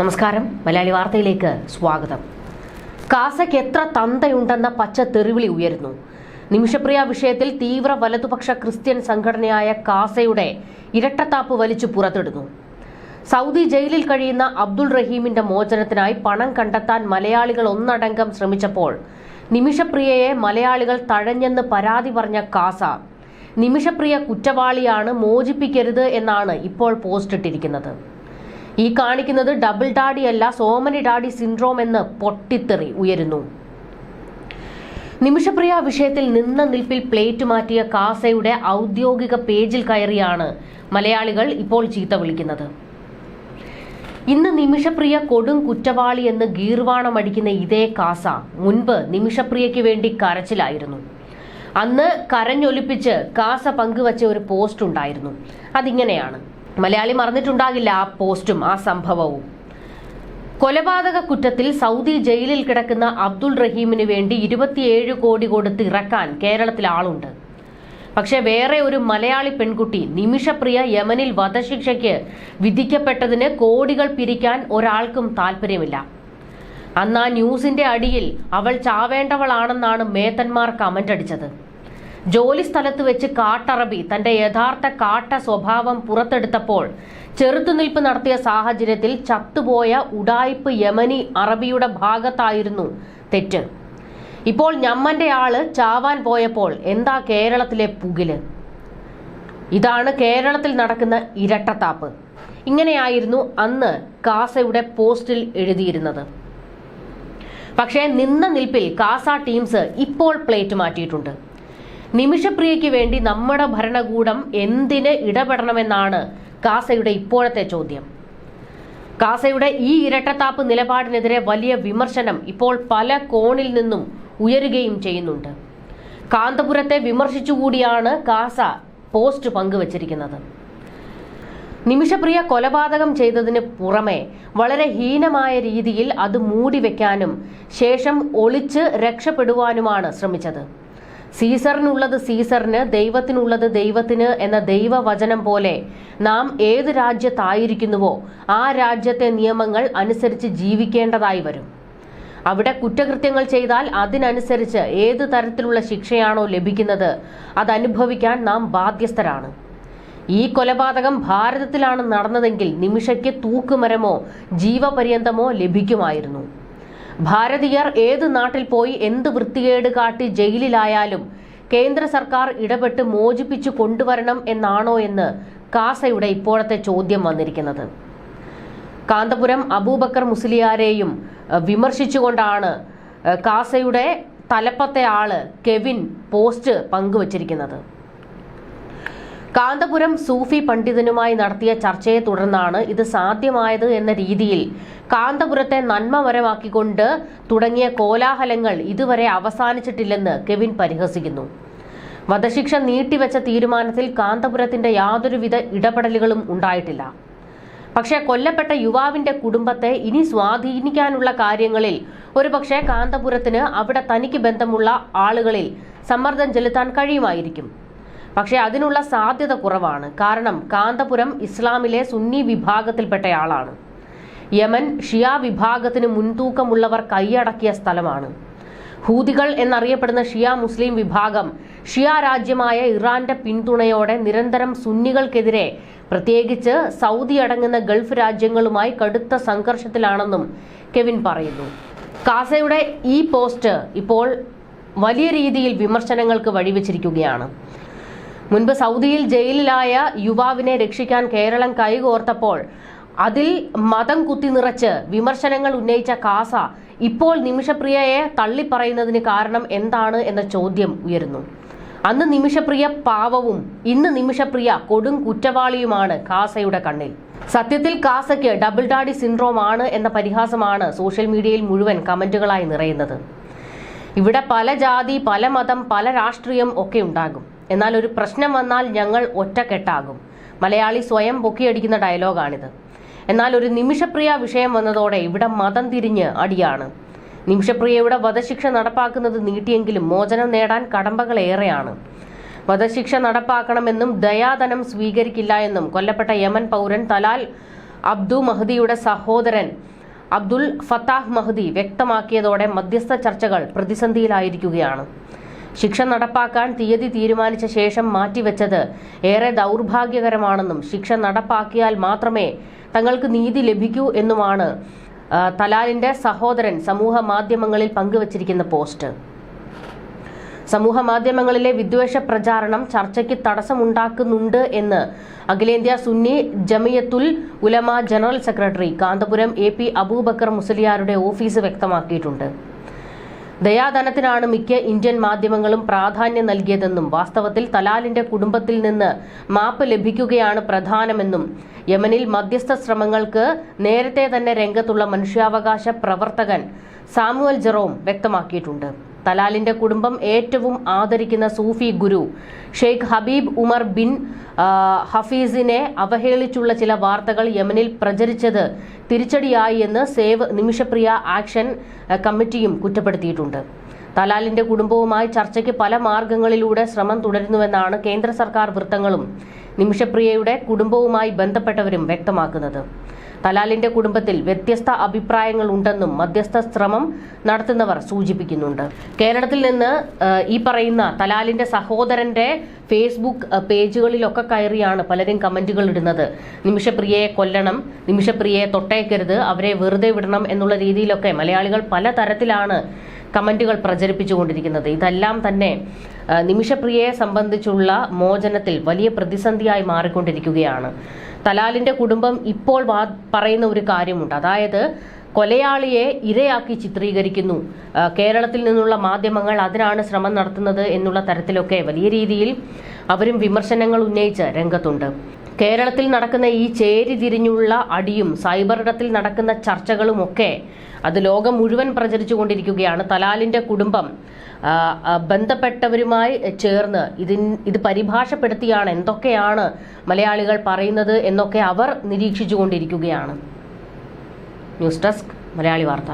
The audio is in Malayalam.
നമസ്കാരം. മലയാളി വാർത്തയിലേക്ക് സ്വാഗതം. കാസയ്ക്ക് എത്ര തന്തയുണ്ടെന്ന പച്ച തെറിവിളി ഉയരുന്നു. നിമിഷപ്രിയ വിഷയത്തിൽ തീവ്ര വലതുപക്ഷ ക്രിസ്ത്യൻ സംഘടനയായ കാസയുടെ ഇരട്ടത്താപ്പ് വലിച്ചു പുറത്തിടുന്നു. സൗദി ജയിലിൽ കഴിയുന്ന അബ്ദുൾ റഹീമിന്റെ മോചനത്തിനായി പണം കണ്ടെത്താൻ മലയാളികൾ ഒന്നടങ്കം ശ്രമിച്ചപ്പോൾ നിമിഷപ്രിയയെ മലയാളികൾ തഴഞ്ഞെന്ന് പരാതി പറഞ്ഞ കാസ നിമിഷപ്രിയ കുറ്റവാളിയാണ് മോചിപ്പിക്കരുത് എന്നാണ് ഇപ്പോൾ പോസ്റ്റ് ഇട്ടിരിക്കുന്നത്. ഈ കാണിക്കുന്നത് ഡബിൾ ഡാഡി അല്ല സോമനി ഡാഡി സിൻഡ്രോം എന്ന് പൊട്ടിത്തെറി ഉയരുന്നു. നിമിഷപ്രിയ വിഷയത്തിൽ നിന്ന നിൽപ്പിൽ പ്ലേറ്റ് മാറ്റിയ കാസയുടെ ഔദ്യോഗിക പേജിൽ കയറിയാണ് മലയാളികൾ ഇപ്പോൾ ചീത്ത വിളിക്കുന്നത്. ഇന്ന് നിമിഷപ്രിയ കൊടും കുറ്റവാളി എന്ന് ഗീർവാണമടിക്കുന്ന ഇതേ കാസ മുൻപ് നിമിഷപ്രിയയ്ക്ക് വേണ്ടി കരച്ചിലായിരുന്നു. അന്ന് കരഞ്ഞൊലിപ്പിച്ച് കാസ പങ്കുവച്ച ഒരു പോസ്റ്റ് ഉണ്ടായിരുന്നു. അതിങ്ങനെയാണ്. മലയാളി മറന്നിട്ടുണ്ടാകില്ല ആ പോസ്റ്റും ആ സംഭവവും. കൊലപാതക കുറ്റത്തിൽ സൗദി ജയിലിൽ കിടക്കുന്ന അബ്ദുൾ റഹീമിന് വേണ്ടി ഇരുപത്തിയേഴ് കോടി കൊടുത്ത് ഇറക്കാൻ കേരളത്തിൽ ആളുണ്ട്. പക്ഷേ വേറെ ഒരു മലയാളി പെൺകുട്ടി നിമിഷപ്രിയ യമനിൽ വധശിക്ഷയ്ക്ക് വിധിക്കപ്പെട്ടതിന് കോടികൾ പിരിക്കാൻ ഒരാൾക്കും താല്പര്യമില്ല അന്ന് ആ ന്യൂസിന്റെ അടിയിൽ അവൾ ചാവേണ്ടവളാണെന്നാണ് മേത്തന്മാർ കമന്റ് അടിച്ചത്. ജോലി സ്ഥലത്ത് വെച്ച് കാട്ടറബി തന്റെ യഥാർത്ഥ കാട്ട സ്വഭാവം പുറത്തെടുത്തപ്പോൾ ചെറുത്തുനിൽപ്പ് നടത്തിയ സാഹചര്യത്തിൽ ചത്തുപോയ ഉഡായിപ്പ് യമനി അറബിയുടെ ഭാഗത്തായിരുന്നു തെറ്റ്. ഇപ്പോൾ ഞമ്മന്റെ ആൾ ചാവാൻ പോയപ്പോൾ എന്താ കേരളത്തിലെ പുകിൽ? ഇതാണ് കേരളത്തിൽ നടക്കുന്ന ഇരട്ടത്താപ്പ്. ഇങ്ങനെയായിരുന്നു അന്ന് കാസയുടെ പോസ്റ്റിൽ എഴുതിയിരുന്നത്. പക്ഷേ നിന്ന നിൽപ്പിൽ കാസ ടീംസ് ഇപ്പോൾ പ്ലേറ്റ് മാറ്റിയിട്ടുണ്ട്. നിമിഷപ്രിയയ്ക്ക് വേണ്ടി നമ്മുടെ ഭരണകൂടം എന്തിന് ഇടപെടണമെന്നാണ് കാസയുടെ ഇപ്പോഴത്തെ ചോദ്യം. കാസയുടെ ഈ ഇരട്ടത്താപ്പ് നിലപാടിനെതിരെ വലിയ വിമർശനം ഇപ്പോൾ പല കോണിൽ നിന്നും ഉയരുകയും ചെയ്യുന്നുണ്ട്. കാന്തപുരത്തെ വിമർശിച്ചുകൂടിയാണ് കാസ പോസ്റ്റ് പങ്കുവച്ചിരിക്കുന്നത്. നിമിഷപ്രിയ കൊലപാതകം ചെയ്തതിന് പുറമെ വളരെ ഹീനമായ രീതിയിൽ അത് മൂടിവെക്കാനും ശേഷം ഒളിച്ച് രക്ഷപ്പെടുവാനുമാണ് ശ്രമിച്ചത്. സീസറിനുള്ളത് സീസറിന് ദൈവത്തിനുള്ളത് ദൈവത്തിന് എന്ന ദൈവവചനം പോലെ നാം ഏത് രാജ്യത്തായിരിക്കുന്നുവോ ആ രാജ്യത്തെ നിയമങ്ങൾ അനുസരിച്ച് ജീവിക്കേണ്ടതായി വരും. അവിടെ കുറ്റകൃത്യങ്ങൾ ചെയ്താൽ അതിനനുസരിച്ച് ഏത് തരത്തിലുള്ള ശിക്ഷയാണോ ലഭിക്കുന്നത് അതനുഭവിക്കാൻ നാം ബാധ്യസ്ഥരാണ്. ഈ കൊലപാതകം ഭാരതത്തിലാണ് നടന്നതെങ്കിൽ നിമിഷയ്ക്ക് തൂക്കുമരമോ ജീവപര്യന്തമോ ലഭിക്കുമായിരുന്നു. ഭാരതീയർ ഏത് നാട്ടിൽ പോയി എന്ത് വൃത്തികേട് കാട്ടി ജയിലിലായാലും കേന്ദ്ര സർക്കാർ ഇടപെട്ട് മോചിപ്പിച്ചു കൊണ്ടുവരണം എന്നാണോ എന്ന് കാസയുടെ ഇപ്പോഴത്തെ ചോദ്യം വന്നിരിക്കുന്നത്. കാന്തപുരം അബൂബക്കർ മുസ്ലിയാരെയും വിമർശിച്ചുകൊണ്ടാണ് കാസയുടെ തലപ്പത്തെ ആൾ കെവിൻ പോസ്റ്റ് പങ്കുവച്ചിരിക്കുന്നത്. കാന്തപുരം സൂഫി പണ്ഡിതനുമായി നടത്തിയ ചർച്ചയെ തുടർന്നാണ് ഇത് സാധ്യമായത് എന്ന രീതിയിൽ കാന്തപുരത്തെ നന്മമരമാക്കിക്കൊണ്ട് തുടങ്ങിയ കോലാഹലങ്ങൾ ഇതുവരെ അവസാനിച്ചിട്ടില്ലെന്ന് കെവിൻ പരിഹസിക്കുന്നു. വധശിക്ഷ നീട്ടിവെച്ച തീരുമാനത്തിൽ കാന്തപുരത്തിന്റെ യാതൊരുവിധ ഇടപെടലുകളും ഉണ്ടായിട്ടില്ല. പക്ഷേ കൊല്ലപ്പെട്ട യുവാവിന്റെ കുടുംബത്തെ ഇനി സ്വാധീനിക്കാനുള്ള കാര്യങ്ങളിൽ ഒരുപക്ഷെ കാന്തപുരത്തിന് അവിടെ തനിക്ക് ബന്ധമുള്ള ആളുകളിൽ സമ്മർദ്ദം ചെലുത്താൻ കഴിയുമായിരിക്കും. പക്ഷേ അതിനുള്ള സാധ്യത കുറവാണ്. കാരണം കാന്തപുരം ഇസ്ലാമിലെ സുന്നി വിഭാഗത്തിൽപ്പെട്ടയാളാണ്. യമൻ ഷിയ വിഭാഗത്തിന് മുൻതൂക്കമുള്ളവർ കൈയടക്കിയ സ്ഥലമാണ്. ഹൂതികൾ എന്നറിയപ്പെടുന്ന ഷിയ മുസ്ലിം വിഭാഗം ഷിയ രാജ്യമായ ഇറാന്റെ പിന്തുണയോടെ നിരന്തരം സുന്നികൾക്കെതിരെ പ്രത്യേകിച്ച് സൗദി അടങ്ങുന്ന ഗൾഫ് രാജ്യങ്ങളുമായി കടുത്ത സംഘർഷത്തിലാണെന്നും കെവിൻ പറയുന്നു. കാസയുടെ ഈ പോസ്റ്റ് ഇപ്പോൾ വലിയ രീതിയിൽ വിമർശനങ്ങൾക്ക് വഴിവെച്ചിരിക്കുകയാണ്. മുൻപ് സൗദിയിൽ ജയിലിലായ യുവാവിനെ രക്ഷിക്കാൻ കേരളം കൈകോർത്തപ്പോൾ അതിൽ മതം കുത്തി നിറച്ച് വിമർശനങ്ങൾ ഉന്നയിച്ച കാസ ഇപ്പോൾ നിമിഷപ്രിയയെ തള്ളിപ്പറയുന്നതിന് കാരണം എന്താണ് എന്ന ചോദ്യം ഉയരുന്നു. അന്ന് നിമിഷപ്രിയ പാവവും ഇന്ന് നിമിഷപ്രിയ കൊടും കുറ്റവാളിയുമാണ് കാസയുടെ കണ്ണിൽ. സത്യത്തിൽ കാസയ്ക്ക് ഡബിൾ ഡാഡി സിൻഡ്രോം ആണ് എന്ന പരിഹാസമാണ് സോഷ്യൽ മീഡിയയിൽ മുഴുവൻ കമന്റുകളായി നിറയുന്നത്. ഇവിടെ പല ജാതി പല മതം പല രാഷ്ട്രീയം ഒക്കെ ഉണ്ടാകും. എന്നാൽ ഒരു പ്രശ്നം വന്നാൽ ഞങ്ങൾ ഒറ്റക്കെട്ടാകും. മലയാളി സ്വയം പൊക്കിയടിക്കുന്ന ഡയലോഗാണിത്. എന്നാൽ ഒരു നിമിഷപ്രിയ വിഷയം വന്നതോടെ ഇവിടെ മതം തിരിഞ്ഞ് അടിയാണ്. നിമിഷപ്രിയയുടെ വധശിക്ഷ നടപ്പാക്കുന്നത് നീട്ടിയെങ്കിലും മോചനം നേടാൻ കടമ്പകൾ ഏറെയാണ്. വധശിക്ഷ നടപ്പാക്കണമെന്നും ദയാധനം സ്വീകരിക്കില്ല എന്നും കൊല്ലപ്പെട്ട യമൻ പൗരൻ തലാൽ അബ്ദു മഹദിയുടെ സഹോദരൻ അബ്ദുൽ ഫത്താഹ് മഹദി വ്യക്തമാക്കിയതോടെ മധ്യസ്ഥ ചർച്ചകൾ പ്രതിസന്ധിയിലായിരിക്കുകയാണ്. ശിക്ഷ നടപ്പാക്കാൻ തീയതി തീരുമാനിച്ച ശേഷം മാറ്റിവെച്ചത് ഏറെ ദൗർഭാഗ്യകരമാണെന്നും ശിക്ഷ നടപ്പാക്കിയാൽ മാത്രമേ തങ്ങൾക്ക് നീതി ലഭിക്കൂ എന്നുമാണ് തലാലിന്റെ സഹോദരൻ സമൂഹ മാധ്യമങ്ങളിൽ പങ്കുവച്ചിരിക്കുന്ന പോസ്റ്റ്. സമൂഹ മാധ്യമങ്ങളിലെ വിദ്വേഷ പ്രചാരണം ചർച്ചയ്ക്ക് തടസ്സമുണ്ടാക്കുന്നുണ്ട് എന്ന് അഖിലേന്ത്യാ Sunni Jamiyyathul Ulama general secretary Kanthapuram A P Aboobacker മുസലിയാരുടെ office വ്യക്തമാക്കിയിട്ടുണ്ട്. ദയാധനത്തിനാണ് മിക്ക ഇന്ത്യൻ മാധ്യമങ്ങളും പ്രാധാന്യം നൽകിയതെന്നും വാസ്തവത്തിൽ തലാലിന്റെ കുടുംബത്തിൽ നിന്ന് മാപ്പ് ലഭിക്കുകയാണ് പ്രധാനമെന്നും യമനിൽ മധ്യസ്ഥ ശ്രമങ്ങൾക്ക് നേരത്തെ തന്നെ രംഗത്തുള്ള മനുഷ്യാവകാശ പ്രവർത്തകൻ സാമുവൽ ജെറോം വ്യക്തമാക്കിയിട്ടുണ്ട്. തലാലിന്റെ കുടുംബം ഏറ്റവും ആദരിക്കുന്ന സൂഫി ഗുരു ഷെയ്ഖ് ഹബീബ് ഉമർ ബിൻ ഹഫീസിനെ അവഹേളിച്ചുള്ള ചില വാർത്തകൾ യമനിൽ പ്രചരിച്ചത് തിരിച്ചടിയായി എന്ന് സേവ് നിമിഷപ്രിയ ആക്ഷൻ കമ്മിറ്റിയും കുറ്റപ്പെടുത്തിയിട്ടുണ്ട്. തലാലിന്റെ കുടുംബവുമായി ചർച്ചയ്ക്ക് പല മാർഗങ്ങളിലൂടെ ശ്രമം തുടരുന്നുവെന്നാണ് കേന്ദ്ര സർക്കാർ വൃത്തങ്ങളും നിമിഷപ്രിയയുടെ കുടുംബവുമായി ബന്ധപ്പെട്ടവരും വ്യക്തമാക്കുന്നത്. തലാലിന്റെ കുടുംബത്തിൽ വ്യത്യസ്ത അഭിപ്രായങ്ങൾ ഉണ്ടെന്നും മധ്യസ്ഥ ശ്രമം നടത്തുന്നവർ സൂചിപ്പിക്കുന്നുണ്ട്. കേരളത്തിൽ നിന്ന് ഈ പറയുന്ന തലാലിന്റെ സഹോദരന്റെ ഫേസ്ബുക്ക് പേജുകളിലൊക്കെ കയറിയാണ് പലരും കമന്റുകൾ ഇടുന്നത്. നിമിഷപ്രിയയെ കൊല്ലണം നിമിഷപ്രിയയെ തൊട്ടേക്കരുത് അവരെ വെറുതെ വിടണം എന്നുള്ള രീതിയിലൊക്കെ മലയാളികൾ പല തരത്തിലാണ് കമന്റുകൾ പ്രചരിപ്പിച്ചുകൊണ്ടിരിക്കുന്നത്. ഇതെല്ലാം തന്നെ നിമിഷപ്രിയയെ സംബന്ധിച്ചുള്ള മോചനത്തിൽ വലിയ പ്രതിസന്ധിയായി മാറിക്കൊണ്ടിരിക്കുകയാണ്. തലാലിന്റെ കുടുംബം ഇപ്പോൾ പറയുന്ന ഒരു കാര്യമുണ്ട്. അതായത് കൊലയാളിയെ ഇരയാക്കി ചിത്രീകരിക്കുന്നു. കേരളത്തിൽ നിന്നുള്ള മാധ്യമങ്ങൾ അതിനാണ് ശ്രമം നടത്തുന്നത് എന്നുള്ള തരത്തിലൊക്കെ വലിയ രീതിയിൽ അവരും വിമർശനങ്ങൾ ഉന്നയിച്ച് രംഗത്തുണ്ട്. കേരളത്തിൽ നടക്കുന്ന ഈ ചേരി തിരിഞ്ഞുള്ള അടിയും സൈബർ ഇടത്തിൽ നടക്കുന്ന ചർച്ചകളുമൊക്കെ അത് ലോകം മുഴുവൻ പ്രചരിച്ചു കൊണ്ടിരിക്കുകയാണ് തലാലിന്റെ കുടുംബം ബന്ധപ്പെട്ടവരുമായി ചേർന്ന് ഇതിൻ ഇത് പരിഭാഷപ്പെടുത്തിയാണ് എന്തൊക്കെയാണ് മലയാളികൾ പറയുന്നത് എന്നൊക്കെ അവർ നിരീക്ഷിച്ചുകൊണ്ടിരിക്കുകയാണ്. News desk Malayali Vartha.